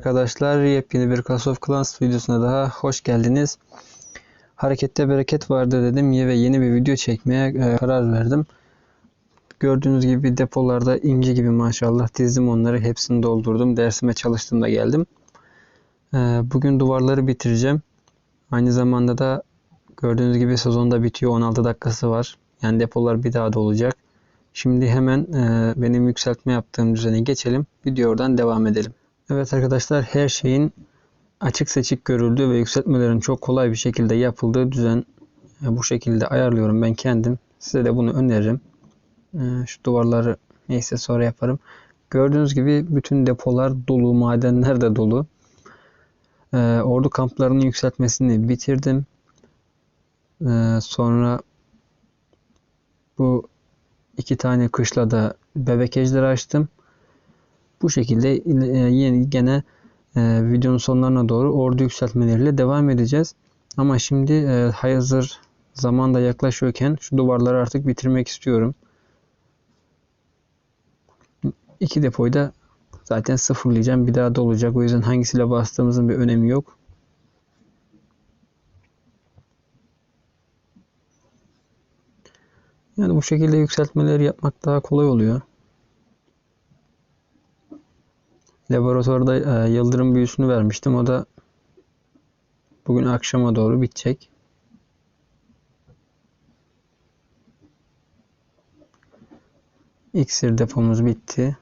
arkadaşlar. Yepyeni bir Clash of Clans videosuna daha hoş geldiniz. Harekette bereket vardı dedim ve yeni bir video çekmeye e, karar verdim. Gördüğünüz gibi depolarda inci gibi maşallah dizdim onları. Hepsini doldurdum. Dersime çalıştığımda geldim. E, Bugün duvarları bitireceğim. Aynı zamanda da gördüğünüz gibi sezonda bitiyor. 16 dakikası var. Yani depolar bir daha dolacak. Şimdi hemen e, benim yükseltme yaptığım düzene geçelim. Video oradan devam edelim. Evet arkadaşlar her şeyin açık seçik görüldüğü ve yükseltmelerin çok kolay bir şekilde yapıldığı düzen e, bu şekilde ayarlıyorum ben kendim. Size de bunu öneririm. E, şu duvarları neyse sonra yaparım. Gördüğünüz gibi bütün depolar dolu, madenler de dolu. E, ordu kamplarının yükseltmesini bitirdim. Sonra bu iki tane kışlada bebek ejderi açtım. Bu şekilde e, yeni gene e, videonun sonlarına doğru ordu yükseltmeleriyle devam edeceğiz. Ama şimdi e, hazır zaman da yaklaşıyorken şu duvarları artık bitirmek istiyorum. İki depoyu da zaten sıfırlayacağım. Bir daha dolacak. O yüzden hangisiyle bastığımızın bir önemi yok. Yani bu şekilde yükseltmeleri yapmak daha kolay oluyor. Laboratuvarda e, yıldırım büyüsünü vermiştim. O da bugün akşama doğru bitecek. İksir depomuz bitti.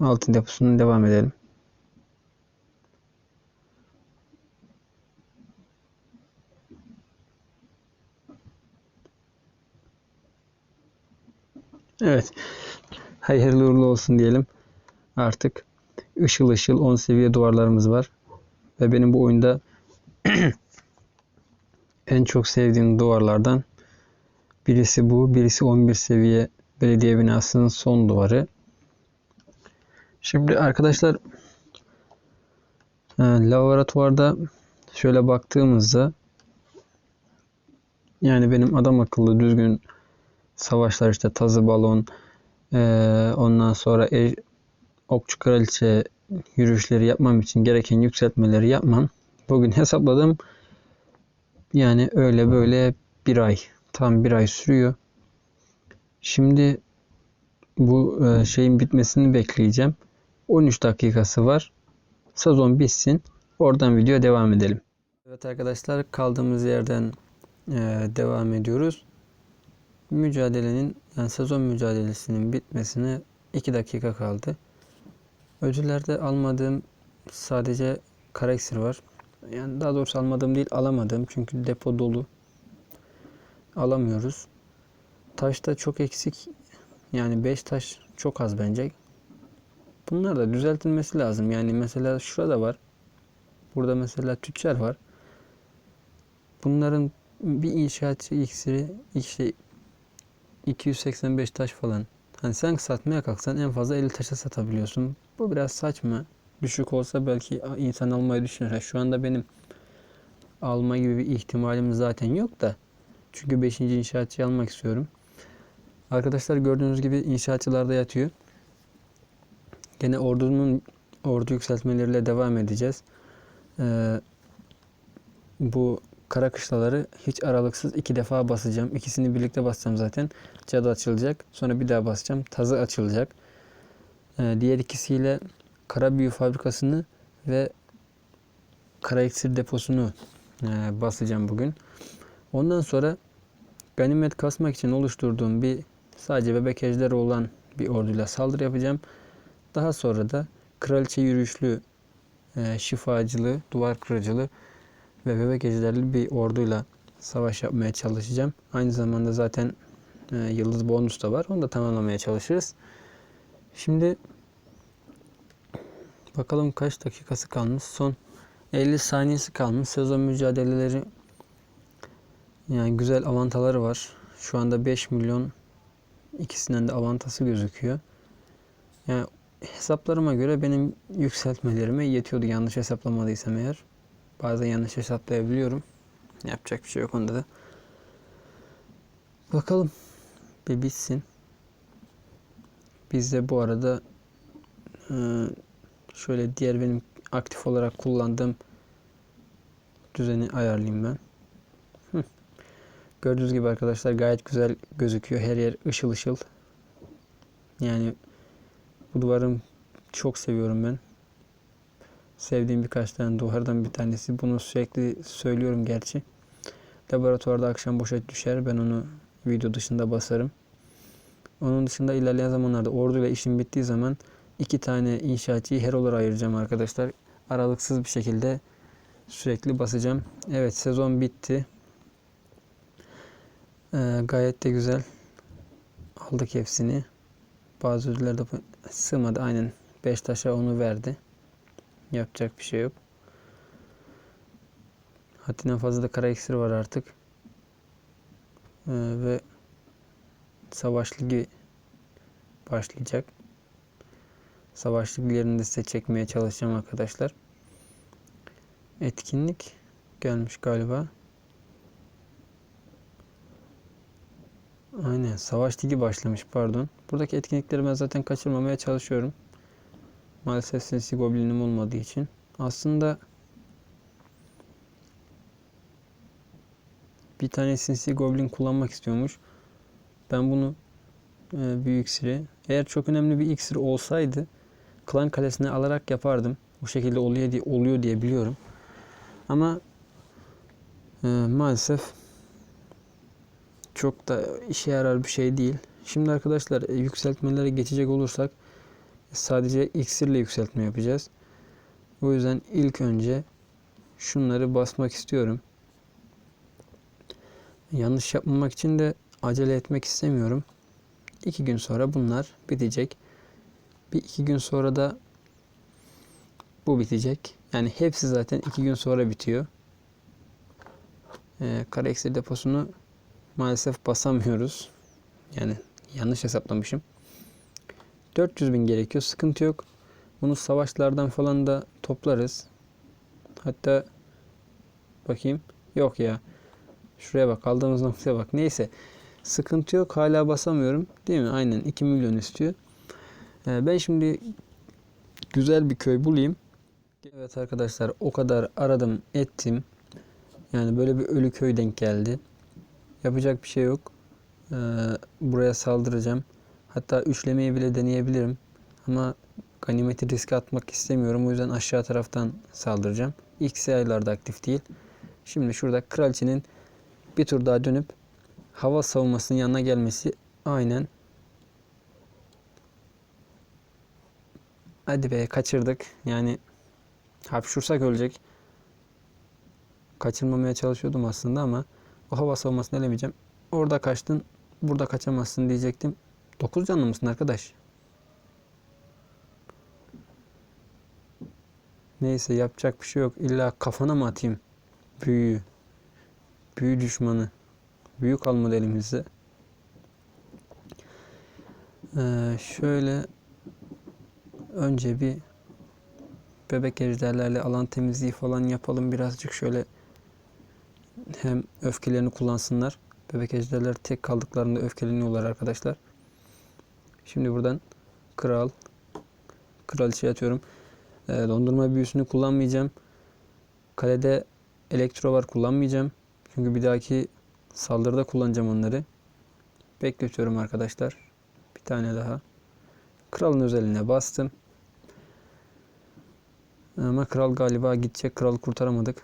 Altın deposuna devam edelim. Evet. Hayırlı uğurlu olsun diyelim. Artık ışıl ışıl 10 seviye duvarlarımız var. Ve benim bu oyunda en çok sevdiğim duvarlardan birisi bu. Birisi 11 seviye belediye binasının son duvarı. Şimdi arkadaşlar e, laboratuvarda şöyle baktığımızda yani benim adam akıllı düzgün savaşlar işte tazı balon e, ondan sonra e, okçu kraliçe yürüyüşleri yapmam için gereken yükseltmeleri yapmam. Bugün hesapladım. Yani öyle böyle bir ay. Tam bir ay sürüyor. Şimdi bu e, şeyin bitmesini bekleyeceğim. 13 dakikası var. Sezon bitsin. Oradan video devam edelim. Evet arkadaşlar kaldığımız yerden e, devam ediyoruz. Mücadelenin yani sezon mücadelesinin bitmesine 2 dakika kaldı. Ödüllerde almadığım sadece kareksir var. Yani daha doğrusu almadığım değil alamadım. Çünkü depo dolu. Alamıyoruz. Taşta çok eksik. Yani 5 taş çok az bence. Bunlar da düzeltilmesi lazım. Yani mesela şurada var. Burada mesela tüccar var. Bunların bir inşaatçı iksiri işte 285 taş falan. Hani sen satmaya kalksan en fazla 50 taşa satabiliyorsun. Bu biraz saçma. Düşük olsa belki insan almayı düşünür. Şu anda benim alma gibi bir ihtimalim zaten yok da. Çünkü 5. inşaatçıyı almak istiyorum. Arkadaşlar gördüğünüz gibi inşaatçılarda yatıyor. Gene ordunun ordu yükseltmeleriyle devam edeceğiz. Ee, bu kara kışlaları hiç aralıksız iki defa basacağım. İkisini birlikte basacağım zaten. Cadı açılacak. Sonra bir daha basacağım. Tazı açılacak. Ee, diğer ikisiyle kara büyü fabrikasını ve kara iksir deposunu e, basacağım bugün. Ondan sonra ganimet kasmak için oluşturduğum bir sadece bebek ejderi olan bir orduyla saldırı yapacağım. Daha sonra da kraliçe yürüyüşlü e, şifacılığı, duvar kırıcılığı ve bebek ejderli bir orduyla savaş yapmaya çalışacağım. Aynı zamanda zaten e, yıldız bonus da var. Onu da tamamlamaya çalışırız. Şimdi bakalım kaç dakikası kalmış. Son 50 saniyesi kalmış. Sezon mücadeleleri yani güzel avantaları var. Şu anda 5 milyon ikisinden de avantası gözüküyor. Yani hesaplarıma göre benim yükseltmelerime yetiyordu yanlış hesaplamadıysam eğer. Bazen yanlış hesaplayabiliyorum. Yapacak bir şey yok onda da. Bakalım bir bitsin. Biz de bu arada e, şöyle diğer benim aktif olarak kullandığım düzeni ayarlayayım ben. Gördüğünüz gibi arkadaşlar gayet güzel gözüküyor. Her yer ışıl ışıl. Yani bu duvarım çok seviyorum ben. Sevdiğim birkaç tane duvardan bir tanesi. Bunu sürekli söylüyorum gerçi. Laboratuvarda akşam boşa düşer. Ben onu video dışında basarım. Onun dışında ilerleyen zamanlarda orduyla işim bittiği zaman iki tane inşaatçıyı her olarak ayıracağım arkadaşlar. Aralıksız bir şekilde sürekli basacağım. Evet sezon bitti. Ee, gayet de güzel. Aldık hepsini. Bazı ödüller de sığmadı. Aynen 5 taşa onu verdi. Yapacak bir şey yok. Haddinden fazla da kara iksir var artık. Ee, ve Savaş Ligi başlayacak. Savaş Ligi'lerini de size çekmeye çalışacağım arkadaşlar. Etkinlik gelmiş galiba. Aynen Savaş Ligi başlamış pardon. Buradaki etkinlikleri ben zaten kaçırmamaya çalışıyorum. Maalesef sinsi goblinim olmadığı için. Aslında bir tane sinsi goblin kullanmak istiyormuş. Ben bunu e, büyük iksiri eğer çok önemli bir iksir olsaydı klan kalesine alarak yapardım. Bu şekilde oluyor diye, oluyor diye biliyorum. Ama e, maalesef çok da işe yarar bir şey değil. Şimdi arkadaşlar e, yükseltmelere geçecek olursak sadece iksirle yükseltme yapacağız. O yüzden ilk önce şunları basmak istiyorum. Yanlış yapmamak için de acele etmek istemiyorum. İki gün sonra bunlar bitecek. Bir iki gün sonra da bu bitecek. Yani hepsi zaten iki gün sonra bitiyor. Ee, kara eksi deposunu maalesef basamıyoruz. Yani yanlış hesaplamışım. 400 bin gerekiyor. Sıkıntı yok. Bunu savaşlardan falan da toplarız. Hatta bakayım. Yok ya. Şuraya bak. Aldığımız noktaya bak. Neyse. Sıkıntı yok. Hala basamıyorum. Değil mi? Aynen 2 milyon istiyor. Ee, ben şimdi güzel bir köy bulayım. Evet arkadaşlar o kadar aradım ettim. Yani böyle bir ölü köy denk geldi. Yapacak bir şey yok. Ee, buraya saldıracağım. Hatta üçlemeyi bile deneyebilirim. Ama ganimeti riske atmak istemiyorum. O yüzden aşağı taraftan saldıracağım. İlk aylarda aktif değil. Şimdi şurada kraliçenin bir tur daha dönüp hava savunmasının yanına gelmesi aynen. Hadi be kaçırdık. Yani hapşursak ölecek. Kaçırmamaya çalışıyordum aslında ama o hava savunmasını elemeyeceğim. Orada kaçtın, burada kaçamazsın diyecektim. 9 canlı mısın arkadaş? Neyse yapacak bir şey yok. İlla kafana mı atayım? Büyüyü. Büyü düşmanı. Büyük almadı elimizde. Ee, şöyle önce bir bebek ejderlerle alan temizliği falan yapalım birazcık şöyle hem öfkelerini kullansınlar. Bebek ejderler tek kaldıklarında öfkeleniyorlar arkadaşlar. Şimdi buradan kral kraliçe atıyorum. E, dondurma büyüsünü kullanmayacağım. Kalede elektro var kullanmayacağım. Çünkü bir dahaki saldırıda kullanacağım onları. Bekletiyorum arkadaşlar. Bir tane daha. Kralın özeline bastım. Ama kral galiba gidecek. Kralı kurtaramadık.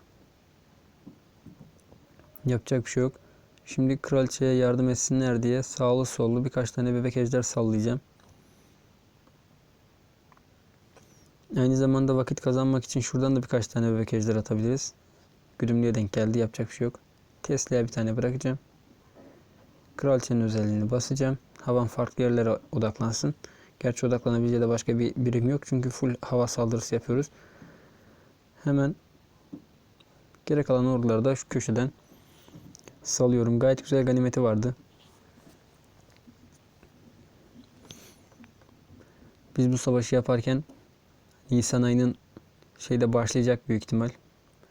Yapacak bir şey yok. Şimdi kraliçeye yardım etsinler diye sağlı sollu birkaç tane bebek ejder sallayacağım. Aynı zamanda vakit kazanmak için şuradan da birkaç tane bebek ejder atabiliriz. Güdümlüye denk geldi. Yapacak bir şey yok. Tesla'ya bir tane bırakacağım. Kraliçenin özelliğini basacağım. Havan farklı yerlere odaklansın. Gerçi odaklanabileceği de başka bir birim yok. Çünkü full hava saldırısı yapıyoruz. Hemen gerek kalan orduları da şu köşeden salıyorum. Gayet güzel ganimeti vardı. Biz bu savaşı yaparken Nisan ayının şeyde başlayacak büyük ihtimal.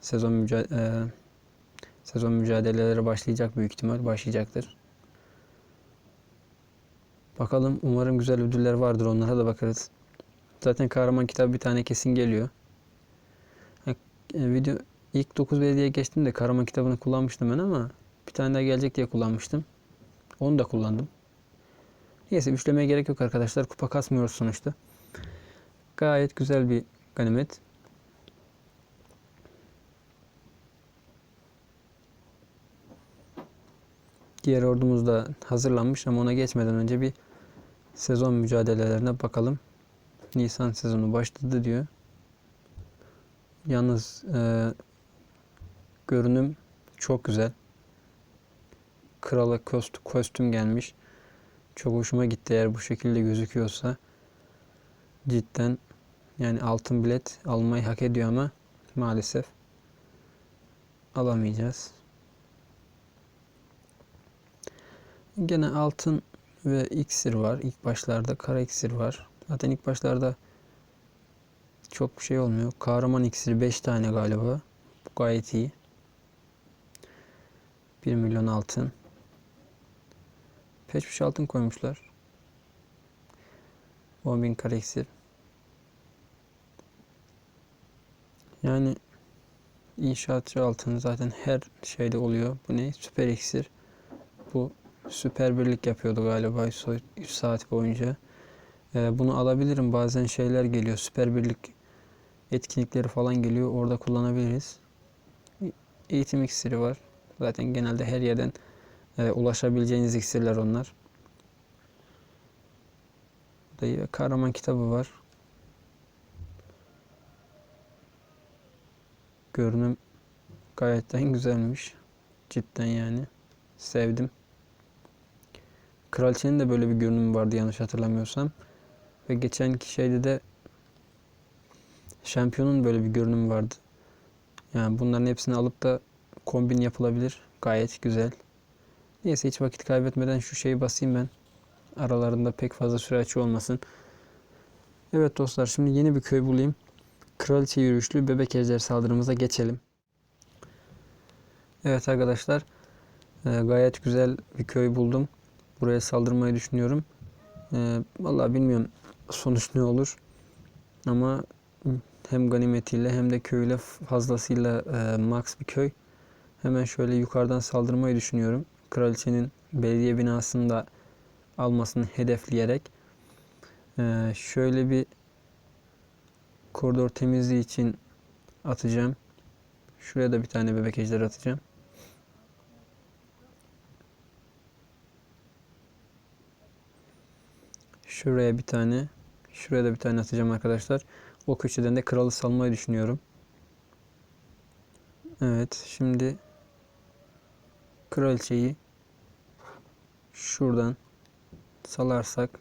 Sezon mücadele sezon mücadeleleri başlayacak büyük ihtimal başlayacaktır. Bakalım umarım güzel ödüller vardır onlara da bakarız. Zaten kahraman kitabı bir tane kesin geliyor. e, video ilk 9 belediye geçtim de Karaman kitabını kullanmıştım ben ama bir tane daha gelecek diye kullanmıştım. Onu da kullandım. Neyse üçlemeye gerek yok arkadaşlar. Kupa kasmıyoruz sonuçta. Gayet güzel bir ganimet. Diğer ordumuz da hazırlanmış ama ona geçmeden önce bir sezon mücadelelerine bakalım. Nisan sezonu başladı diyor. Yalnız e, görünüm çok güzel. Krala kost, kostüm gelmiş. Çok hoşuma gitti eğer bu şekilde gözüküyorsa. Cidden yani altın bilet almayı hak ediyor ama maalesef alamayacağız. Gene altın ve iksir var. İlk başlarda kara iksir var. Zaten ilk başlarda çok bir şey olmuyor. Kahraman iksiri 5 tane galiba. Bu gayet iyi. 1 milyon altın. Peçmiş altın koymuşlar. 10 bin kara iksir. Yani inşaatçı altın zaten her şeyde oluyor. Bu ne? Süper iksir. Bu süper birlik yapıyordu galiba 3 saat boyunca. Ee, bunu alabilirim. Bazen şeyler geliyor. Süper birlik etkinlikleri falan geliyor. Orada kullanabiliriz. Eğitim iksiri var. Zaten genelde her yerden e, ulaşabileceğiniz iksirler onlar. Burada kahraman kitabı var. Görünüm gayetten güzelmiş. Cidden yani. Sevdim. Kraliçenin de böyle bir görünümü vardı yanlış hatırlamıyorsam. Ve geçenki şeyde de şampiyonun böyle bir görünümü vardı. Yani bunların hepsini alıp da kombin yapılabilir. Gayet güzel. Neyse hiç vakit kaybetmeden şu şeyi basayım ben. Aralarında pek fazla süre açı olmasın. Evet dostlar şimdi yeni bir köy bulayım. Kraliçe yürüyüşlü bebek ejder saldırımıza geçelim. Evet arkadaşlar e, gayet güzel bir köy buldum. Buraya saldırmayı düşünüyorum. E, vallahi bilmiyorum sonuç ne olur. Ama hem ganimetiyle hem de köyle fazlasıyla e, max bir köy. Hemen şöyle yukarıdan saldırmayı düşünüyorum. Kraliçenin belediye binasını da almasını hedefleyerek e, şöyle bir koridor temizliği için atacağım. Şuraya da bir tane bebek ejder atacağım. Şuraya bir tane, şuraya da bir tane atacağım arkadaşlar. O köşeden de kralı salmayı düşünüyorum. Evet, şimdi kraliçeyi şuradan salarsak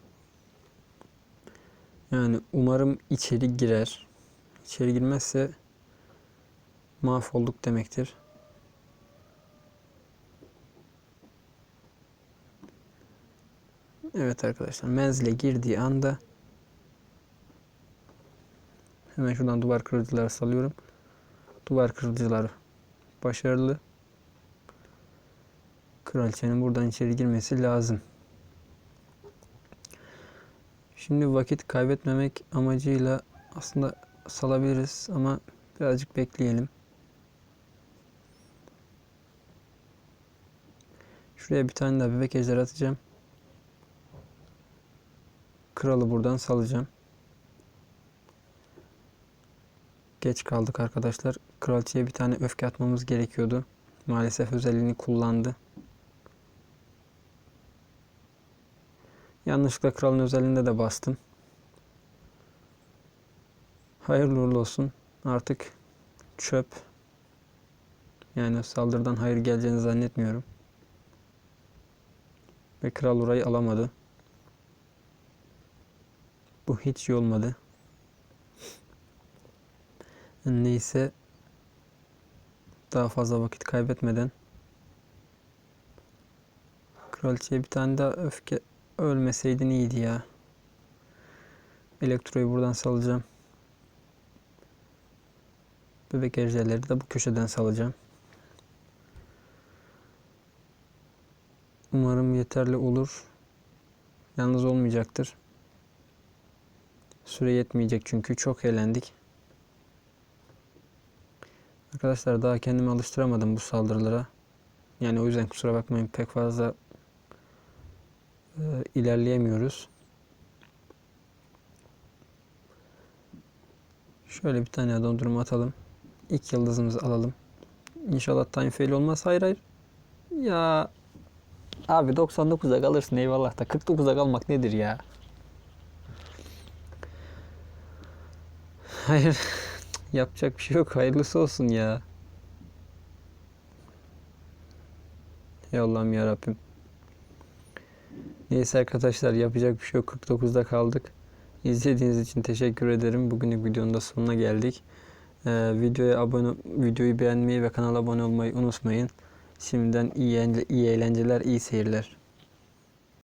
yani umarım içeri girer. İçeri girmezse mahvolduk demektir. Evet arkadaşlar menzile girdiği anda hemen şuradan duvar kırıcıları salıyorum. Duvar kırıcıları başarılı. Kraliçenin buradan içeri girmesi lazım. Şimdi vakit kaybetmemek amacıyla aslında salabiliriz ama birazcık bekleyelim. Şuraya bir tane daha bebek ejder atacağım. Kralı buradan salacağım. Geç kaldık arkadaşlar. Kraliçeye bir tane öfke atmamız gerekiyordu. Maalesef özelliğini kullandı. Yanlışlıkla kralın özelliğinde de bastım. Hayırlı uğurlu olsun. Artık çöp. Yani saldırıdan hayır geleceğini zannetmiyorum. Ve kral orayı alamadı. Bu hiç iyi olmadı. Neyse daha fazla vakit kaybetmeden kraliçeye bir tane daha öfke ölmeseydin iyiydi ya. Elektroyu buradan salacağım. Bebek ejderleri de bu köşeden salacağım. Umarım yeterli olur. Yalnız olmayacaktır. Süre yetmeyecek çünkü çok eğlendik. Arkadaşlar daha kendimi alıştıramadım bu saldırılara. Yani o yüzden kusura bakmayın pek fazla e, ilerleyemiyoruz. Şöyle bir tane dondurma atalım. İlk yıldızımızı alalım. İnşallah time fail olmaz. Hayır hayır. Ya Abi 99'a kalırsın eyvallah da 49'a kalmak nedir ya? hayır. Yapacak bir şey yok. Hayırlısı olsun ya. Ey Allah'ım ya Rabbim. Neyse arkadaşlar yapacak bir şey yok. 49'da kaldık. İzlediğiniz için teşekkür ederim. Bugünlük videonun da sonuna geldik. Ee, videoya abone, videoyu beğenmeyi ve kanala abone olmayı unutmayın. Şimdiden iyi, iyi eğlenceler, iyi seyirler.